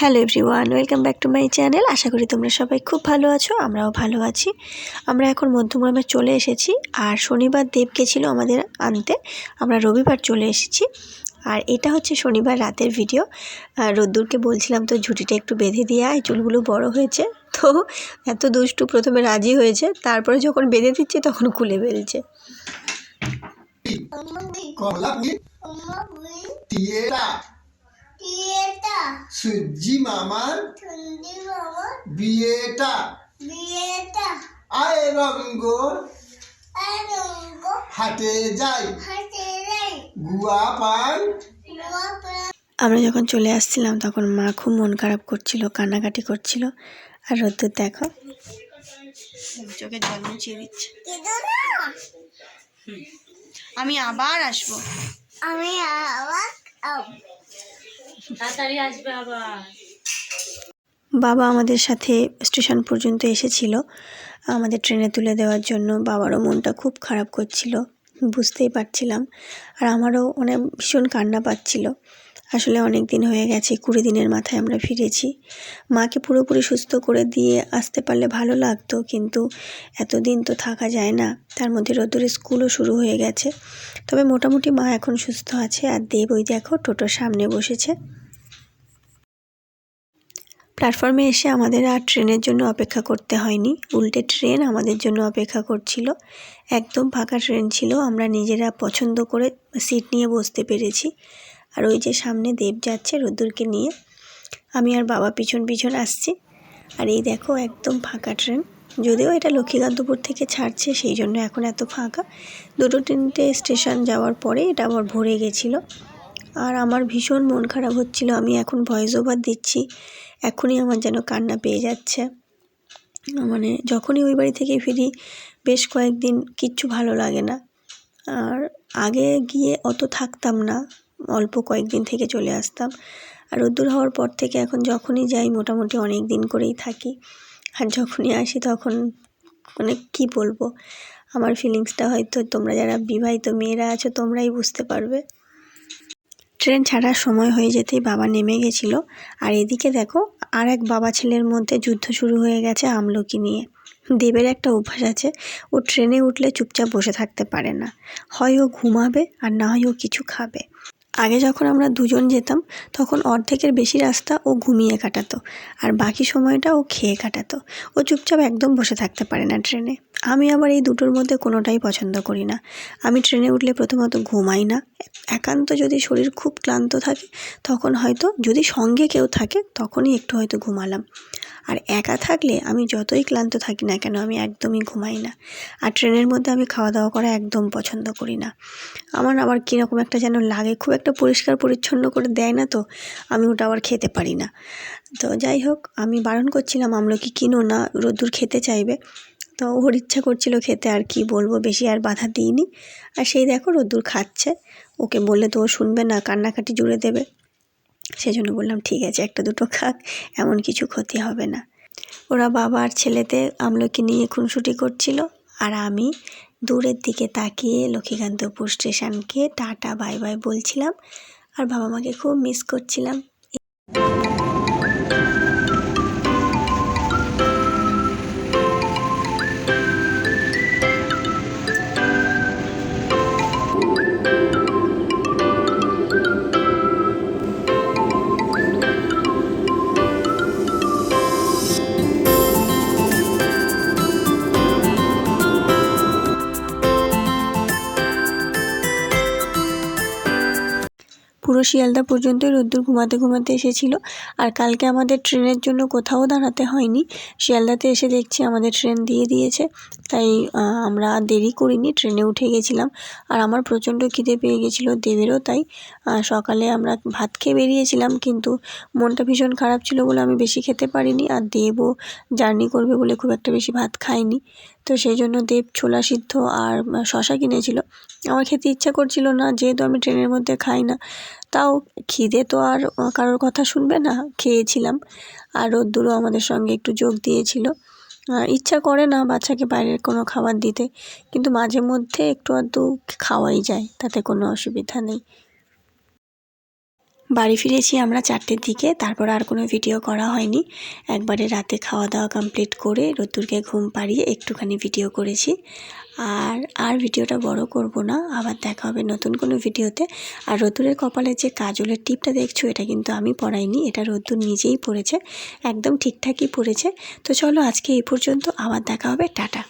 Hello everyone welcome back to my channel. আশা করি তোমরা সবাই খুব ভালো আছো আমরাও ভালো আছি। আমরা এখন মধ্যমগ্রামে চলে এসেছি আর শনিবার দেব গেছিল আমাদের আনতে আমরা রবিবার চলে এসেছি। আর এটা হচ্ছে শনিবার রাতের ভিডিও। রোদ্দুরকে বলছিলাম তো ঝুঁটিটা একটু বেঁধে দিয়ে আয় চুলগুলো বড় হয়েছে। তো এত দুষ্টু প্রথমে রাজি হয়েছে তারপরে যখন বেঁধে দিচ্ছে তখন খুলে ফেলছে। কমলা বিয়েটা। সুজি মামার সুজি মামার বিয়েটা। বিয়েটা। আয় রঙ্গ আয় রঙ্গ হাটে যাই। হাটে যাই। গুয়া পান। আমরা যখন চলে আসছিলাম তখন মা খুব মন খারাপ করছিল কান্নাকাটি করছিল। আর রোদ্দুর দেখো চোখে জল মুছিয়ে দিচ্ছে। আমি আবার আসব। আমি আবার বাবা আমাদের সাথে স্টেশন পর্যন্ত এসেছিল। আমাদের ট্রেনে তুলে দেওয়ার জন্য বাবারও মনটা খুব খারাপ করছিল। বুঝতেই পারছিলাম। আর আমারও অনেক ভীষণ কান্না পাচ্ছিল। আসলে অনেক দিন হয়ে গেছে, কুড়ি দিনের মাথায় আমরা ফিরেছি। মাকে পুরোপুরি সুস্থ করে দিয়ে আসতে পারলে ভালো লাগতো, কিন্তু এতদিন তো থাকা যায় না। তার মধ্যে রোদ্দুরের স্কুলও শুরু হয়ে গেছে। তবে মোটামুটি মা এখন সুস্থ আছে। আর দেব ওই দেখো টোটোর সামনে বসেছে। প্ল্যাটফর্মে এসে আমাদের আর ট্রেনের জন্য অপেক্ষা করতে হয়নি। উল্টে ট্রেন আমাদের জন্য অপেক্ষা করছিল। একদম ফাঁকা ট্রেন ছিল। আমরা নিজেরা পছন্দ করে সিট নিয়ে বসতে পেরেছি। আর ওই যে সামনে দেব যাচ্ছে রোদ্দুরকে নিয়ে। আমি আর বাবা পিছন পিছন আসছি। আর এই দেখো, একদম ফাঁকা ট্রেন। যদিও এটা লক্ষ্মীকান্তপুর থেকে ছাড়ছে, সেই জন্য এখন এত ফাঁকা। দুটো তিনটে স্টেশন যাওয়ার পরে এটা আবার ভরে গেছিল। আর আমার ভীষণ মন খারাপ হচ্ছিল। আমি এখন ভয়েস ওভার দিচ্ছি। এখনই আমার যেন কান্না পেয়ে যাচ্ছে। মানে যখনই ওই বাড়ি থেকে ফিরি, বেশ কয়েকদিন কিচ্ছু ভালো লাগে না। আর আগে গিয়ে অত থাকতাম না। অল্প কয়েকদিন থেকে চলে আসতাম। আর রোদ্দুর হওয়ার পর থেকে এখন যখনই যাই, মোটামুটি অনেক দিন করেই থাকি। আর যখনই আসি তখন মানে কি বলব? আমার ফিলিংসটা হয়তো তোমরা যারা বিবাহিত মেয়েরা আছো তোমরাই বুঝতে পারবে। ট্রেন ছাড়ার সময় হয়ে যেতেই বাবা নেমে গেছিল। আর এদিকে দেখো, আর এক বাবা ছেলের মধ্যে যুদ্ধ শুরু হয়ে গেছে আমলকি নিয়ে। দেবের একটা অভ্যাস আছে, ও ট্রেনে উঠলে চুপচাপ বসে থাকতে পারে না। হয় ও ঘুমাবে, আর না হয় ও কিছু খাবে। আগে যখন আমরা দুজন যেতাম, তখন অর্ধেকের বেশি রাস্তা ও ঘুমিয়ে কাটাতো, আর বাকি সময়টা ও খেয়ে কাটাতো। ও চুপচাপ একদম বসে থাকতে পারে না ট্রেনে। আমি আবার এই দুটোর মধ্যে কোনোটাই পছন্দ করি না। আমি ট্রেনে উঠলে প্রথমত ঘুমাই না। একান্ত যদি শরীর খুব ক্লান্ত থাকে, তখন হয়তো যদি সঙ্গে কেউ থাকে, তখনই একটু হয়তো ঘুমালাম। আর একা থাকলে আমি যতই ক্লান্ত থাকি না কেন, আমি একদমই ঘুমাই না। আর ট্রেনের মধ্যে আমি খাওয়া দাওয়া করা একদম পছন্দ করি না। আমার আবার কীরকম একটা যেন লাগে, খুব একটা পরিষ্কার পরিচ্ছন্ন করে দেয় না তো, আমি ওটা আবার খেতে পারি না। তো যাই হোক, আমি বারণ করছিলাম আমলকি কিনো না, রোদ্দুর খেতে চাইবে। তো ওর ইচ্ছা করছিল খেতে, আর কি বলব, বেশি আর বাধা দিইনি। আর সেই দেখো রোদ্দুর খাচ্ছে। ওকে বললে তো ও শুনবে না, কান্নাকাটি জুড়ে দেবে। সেই জন্য বললাম, ঠিক আছে, একটা দুটো খাক, এমন কিছু ক্ষতি হবে না। ওরা বাবা আর ছেলেতে আমলকি নিয়ে খুনসুটি করছিল, আর আমি দূরের দিকে তাকিয়ে লক্ষ্মীকান্তপুর স্টেশনকে টাটা বাই বাই বলছিলাম, আর বাবা মাকে খুব মিস করছিলাম। পুরো শিয়ালদা পর্যন্তই রোদ্দুর ঘুমাতে ঘুমাতে এসেছিল। আর কালকে আমাদের ট্রেনের জন্য কোথাও দাঁড়াতে হয়নি। শিয়ালদাতে এসে দেখছি আমাদের ট্রেন দিয়ে দিয়েছে। তাই আমরা আর দেরি করিনি, ট্রেনে উঠে গেছিলাম। আর আমার প্রচণ্ড খিদে পেয়ে গেছিল দেবেরও তাই। সকালে আমরা ভাত খেয়ে বেরিয়েছিলাম, কিন্তু মনটা ভীষণ খারাপ ছিল বলে আমি বেশি খেতে পারিনি। আর দেবও জার্নি করবে বলে খুব একটা বেশি ভাত খায়নি। তো সেই জন্য দেব ছোলা সিদ্ধ আর শশা কিনেছিল। আমার খেতে ইচ্ছা করছিল না, যেহেতু আমি ট্রেনের মধ্যে খাই না। তাও খিদে তো আর কারোর কথা শুনবে না, খেয়েছিলাম। আর রোদ্দুরও আমাদের সঙ্গে একটু যোগ দিয়েছিল। ইচ্ছা করে না বাচ্চাকে বাইরের কোনো খাবার দিতে, কিন্তু মাঝে মধ্যে একটু আধটু খাওয়াই যায়, তাতে কোনো অসুবিধা নেই। বাড়ি ফিরেছি আমরা চারটের দিকে, তারপর আর কোনো ভিডিও করা হয়নি। একবারে রাতে খাওয়া দাওয়া কমপ্লিট করে রোদ্দুরকে ঘুম পাড়িয়ে একটুখানি ভিডিও করেছি। আর আর ভিডিওটা বড় করব না, আবার দেখা হবে নতুন কোনো ভিডিওতে আর রোদ্দুরের কপালে যে কাজলের টিপটা দেখছ, এটা কিন্তু আমি পরাইনি এটা রোদ্দুর নিজেই পড়েছে, একদম ঠিকঠাকই পড়েছে। তো চলো আজকে এই পর্যন্ত, আবার দেখা হবে, টাটা।